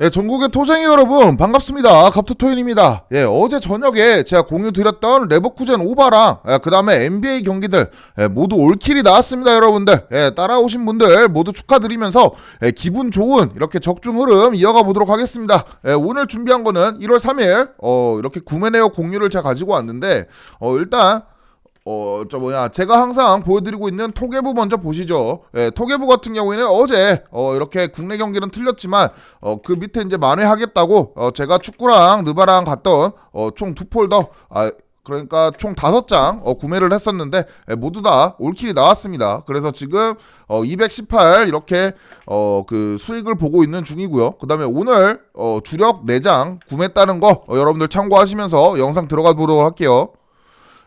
예, 전국의 토쟁이 여러분 반갑습니다. 갑투토인입니다. 예, 어제 저녁에 제가 공유 드렸던 레버쿠젠 오바랑 예, 그 다음에 NBA 경기들 예, 모두 올킬이 나왔습니다, 여러분들. 예, 따라오신 분들 모두 축하드리면서 예, 기분 좋은 이렇게 적중 흐름 이어가 보도록 하겠습니다. 예, 오늘 준비한 거는 1월 3일 어, 이렇게 구매네어 공유를 제가 가지고 왔는데 어, 일단 어, 저 뭐냐, 제가 항상 보여드리고 있는 토개부 먼저 보시죠. 예, 토개부 같은 경우에는 어제, 어, 이렇게 국내 경기는 틀렸지만, 어, 그 밑에 이제 만회하겠다고, 어, 제가 축구랑 느바랑 갔던, 어, 총 두 폴더, 아, 그러니까 총 다섯 장 어, 구매를 했었는데 예, 모두 다 올킬이 나왔습니다. 그래서 지금 어, 218 이렇게 어, 그 수익을 보고 있는 중이고요. 그 다음에 오늘 어, 주력 4장 구매했다는 거 어, 여러분들 참고하시면서 영상 들어가 보도록 할게요.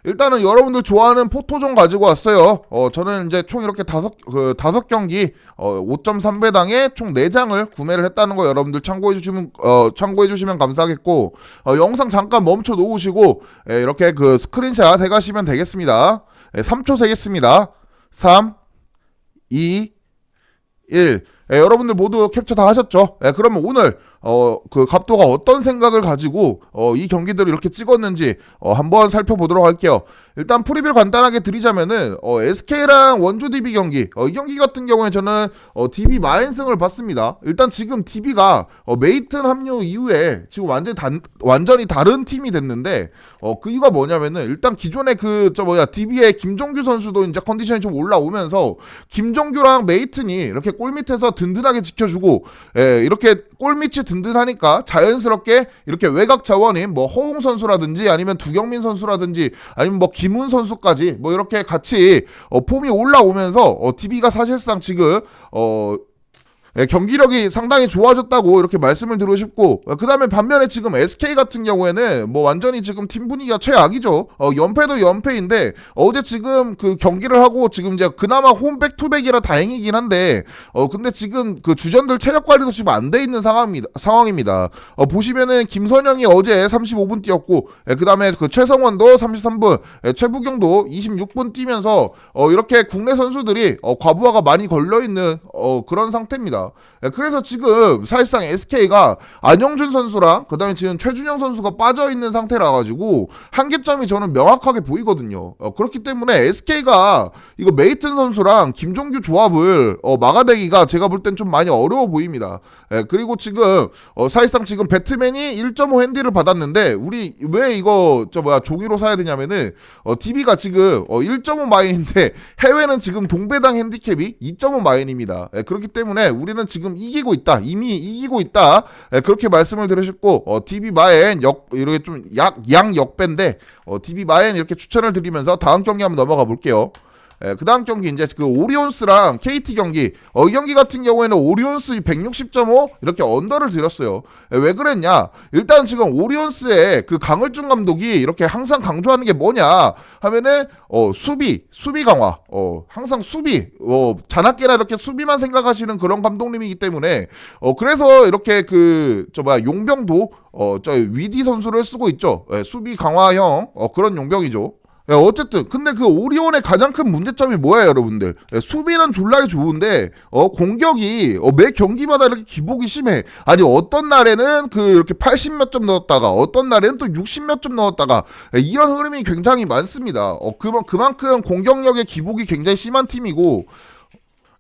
일단은 여러분들 좋아하는 포토존 가지고 왔어요. 어, 저는 이제 총 이렇게 다섯, 그, 다섯 경기, 어, 5.3배당에 총 4장을 구매를 했다는 거 여러분들 참고해 주시면, 어, 참고해 주시면 감사하겠고, 어, 영상 잠깐 멈춰 놓으시고, 예, 이렇게 그 스크린샷 해가시면 되겠습니다. 예, 3초 세겠습니다. 3, 2, 1. 예, 여러분들 모두 캡처 다 하셨죠? 예, 그러면 오늘 어, 그 갑도가 어떤 생각을 가지고 어, 이 경기들을 이렇게 찍었는지 어, 한번 살펴보도록 할게요. 일단 프리뷰를 간단하게 드리자면은 어, SK랑 원주 DB 경기 어, 이 경기 같은 경우에 저는 어, DB 마인승을 봤습니다. 일단 지금 DB가 어, 메이튼 합류 이후에 지금 완전히 단, 완전히 다른 팀이 됐는데 어, 그 이유가 뭐냐면은 일단 기존에 그저 뭐야 DB의 김종규 선수도 이제 컨디션이 좀 올라오면서 김종규랑 메이튼이 이렇게 골 밑에서 든든하게 지켜주고 예, 이렇게 골 밑이 든든하니까 자연스럽게 이렇게 외곽 자원인 뭐 허웅 선수라든지 아니면 두경민 선수라든지 아니면 뭐 김훈 선수까지 뭐 이렇게 같이 어, 폼이 올라오면서 어, DB가 사실상 지금 어 예, 경기력이 상당히 좋아졌다고 이렇게 말씀을 드리고 싶고 그 다음에 반면에 지금 SK 같은 경우에는 뭐 완전히 지금 팀 분위기가 최악이죠 어, 연패도 연패인데 어제 지금 그 경기를 하고 지금 이제 그나마 홈백 투백이라 다행이긴 한데 어 근데 지금 그 주전들 체력 관리도 지금 안 돼 있는 상황입니다 상황입니다 어, 보시면은 김선영이 어제 35분 뛰었고 그 다음에 그 최성원도 33분 예, 최부경도 26분 뛰면서 어, 이렇게 국내 선수들이 어, 과부하가 많이 걸려 있는 어, 그런 상태입니다. 예, 그래서 지금 사실상 SK가 안영준 선수랑 그다음에 지금 최준영 선수가 빠져 있는 상태라 가지고 한계점이 저는 명확하게 보이거든요. 어, 그렇기 때문에 SK가 이거 메이튼 선수랑 김종규 조합을 어, 막아내기가 제가 볼 땐 좀 많이 어려워 보입니다. 예, 그리고 지금 어, 사실상 지금 배트맨이 1.5 핸디를 받았는데 우리 왜 이거 저 뭐야 종이로 사야 되냐면은 어, DB가 지금 어, 1.5 마인인데 해외는 지금 동배당 핸디캡이 2.5 마인입니다. 예, 그렇기 때문에 우리 는 지금 이기고 있다. 이미 이기고 있다. 예, 그렇게 말씀을 들으셨고 어, DB 마인 역 이렇게 좀 약 양 역배인데 어, DB 마인 이렇게 추천을 드리면서 다음 경기 한번 넘어가 볼게요. 예, 그 다음 경기 이제 그 오리온스랑 KT 경기 어, 이 경기 같은 경우에는 오리온스 160.5 이렇게 언더를 드렸어요. 예, 왜 그랬냐? 일단 지금 오리온스의 그 강을준 감독이 이렇게 항상 강조하는 게 뭐냐 하면은 어, 수비 수비 강화 어, 항상 수비 어, 자나깨나 이렇게 수비만 생각하시는 그런 감독님이기 때문에 어, 그래서 이렇게 그 저 뭐야 용병도 어, 저 위디 선수를 쓰고 있죠. 예, 수비 강화형 어, 그런 용병이죠. 야, 어쨌든 근데 그 오리온의 가장 큰 문제점이 뭐야 여러분들? 예, 수비는 졸라게 좋은데 어 공격이 어, 매 경기마다 이렇게 기복이 심해. 아니 어떤 날에는 그 이렇게 80 몇 점 넣었다가 어떤 날에는 또 60 몇 점 넣었다가 예, 이런 흐름이 굉장히 많습니다. 어 그만 그만큼 공격력의 기복이 굉장히 심한 팀이고 어,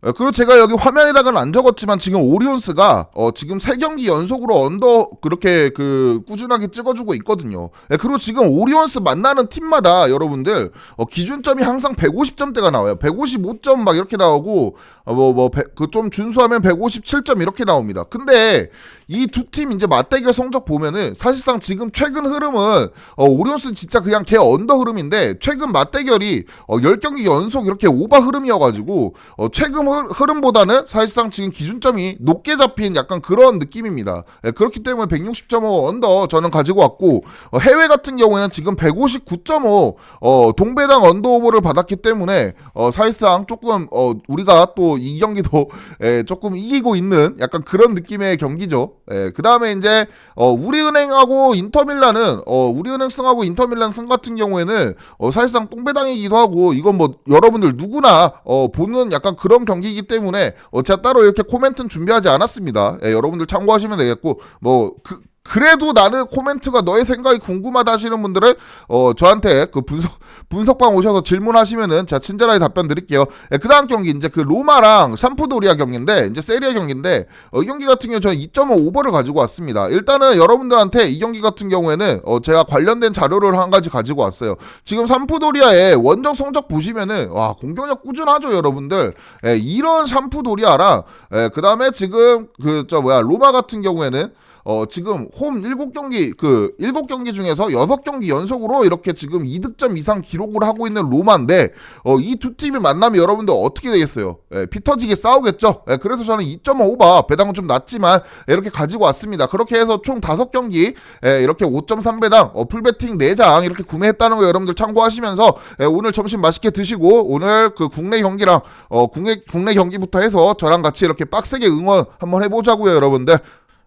그리고 제가 여기 화면에다가는 안 적었지만 지금 오리온스가 어 지금 세 경기 연속으로 언더 그렇게 그 꾸준하게 찍어주고 있거든요. 예, 그리고 지금 오리온스 만나는 팀마다 여러분들 어 기준점이 항상 150점대가 나와요. 155점 막 이렇게 나오고 어, 뭐뭐그 좀 준수하면 157점 이렇게 나옵니다. 근데 이 두 팀 이제 맞대결 성적 보면은 사실상 지금 최근 흐름은 어 오리온스 진짜 그냥 개 언더 흐름인데 최근 맞대결이 어 10경기 연속 이렇게 오바 흐름이어가지고 어 최근 흐- 흐름보다는 사실상 지금 기준점이 높게 잡힌 약간 그런 느낌입니다. 예, 그렇기 때문에 160.5 언더 저는 가지고 왔고 어, 해외 같은 경우에는 지금 159.5 어, 동배당 언더 오버를 받았기 때문에 어, 사실상 조금 어, 우리가 또 이 경기도 예, 조금 이기고 있는 약간 그런 느낌의 경기죠. 예, 그 다음에 이제 어, 우리은행하고 인터밀란은 어, 우리은행 승하고 인터밀란 승 같은 경우에는 어, 사실상 똥배당이기도 하고 이건 뭐 여러분들 누구나 어, 보는 약간 그런 경기 경기이기 때문에 어, 제가 따로 이렇게 코멘트는 준비하지 않았습니다. 예, 여러분들 참고하시면 되겠고 뭐 그, 그래도 나는 코멘트가 너의 생각이 궁금하다 하시는 분들은 어 저한테 그 분석 분석방 오셔서 질문하시면은 제가 친절하게 답변 드릴게요. 예, 그다음 경기 이제 그 로마랑 삼프도리아 경기인데 이제 세리아 경기인데 어, 이 경기 같은 경우 저는 2.5 오버를 가지고 왔습니다. 일단은 여러분들한테 이 경기 같은 경우에는 어 제가 관련된 자료를 한 가지 가지고 왔어요. 지금 삼프도리아의 원정 성적 보시면은 와 공격력 꾸준하죠 여러분들. 예, 이런 삼프도리아랑 예, 그다음에 지금 그 저 뭐야 로마 같은 경우에는 어, 지금 홈 7경기, 그, 7경기 중에서 6경기 연속으로 이렇게 지금 2득점 이상 기록을 하고 있는 로마인데, 어, 이 두 팀이 만나면 여러분들 어떻게 되겠어요? 예, 피터지게 싸우겠죠? 예, 그래서 저는 2.5바, 배당은 좀 낮지만, 이렇게 가지고 왔습니다. 그렇게 해서 총 5경기, 예, 이렇게 5.3배당, 어, 풀배팅 4장, 이렇게 구매했다는 거 여러분들 참고하시면서, 예, 오늘 점심 맛있게 드시고, 오늘 그 국내 경기랑, 어, 국내, 국내 경기부터 해서 저랑 같이 이렇게 빡세게 응원 한번 해보자고요, 여러분들.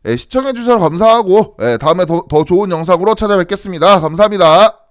예, 시청해주셔서 감사하고 예, 다음에 더, 더 좋은 영상으로 찾아뵙겠습니다. 감사합니다.